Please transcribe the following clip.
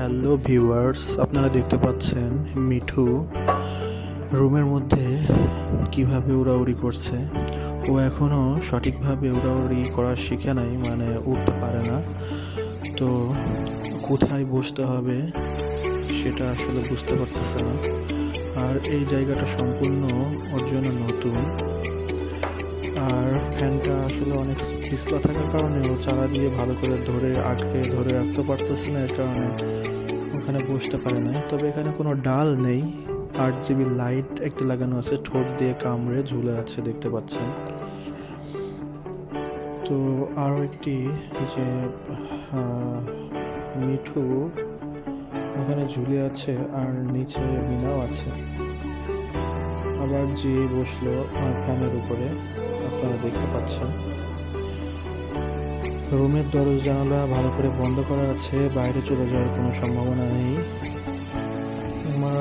Hello viewers আপনারা দেখতে পাচ্ছেন মিঠু রুমের মধ্যে কীভাবে উড়াউড়ি করছে। ও এখনও সঠিকভাবে উড়াউড়ি করা শিখে নাই মানে উঠতে পারে না। তো কোথায় বসতে হবে সেটা আসলে বুঝতে পারতেছে না। আর এই জায়গাটা সম্পূর্ণ ওর জন্য নতুন। আর ফ্যানটা আসলে অনেক পিছলা থাকার কারণে ও চারা দিয়ে ভালো করে ধরে, আঁকড়ে ধরে রাখতে পারতেছে না, এর কারণে ওখানে বসতে পারে না তবে এখানে কোনো ডাল নেই। আট জিবি লাইট একটি লাগানো আছে, ঠোঁট দিয়ে কামড়ে ঝুলে আছে, দেখতে পাচ্ছেন। তো আরও একটি যে মিঠু ওখানে ঝুলে আছে আর নিচে মিনাও আছে। আবার যে বসল ফ্যানের উপরে। আপনারা দেখতে পাচ্ছেন। রুমের দরজা জানালা ভালো করে বন্ধ করা আছে, বাইরে চলে যাওয়ার কোনো সম্ভাবনা নেই। আমার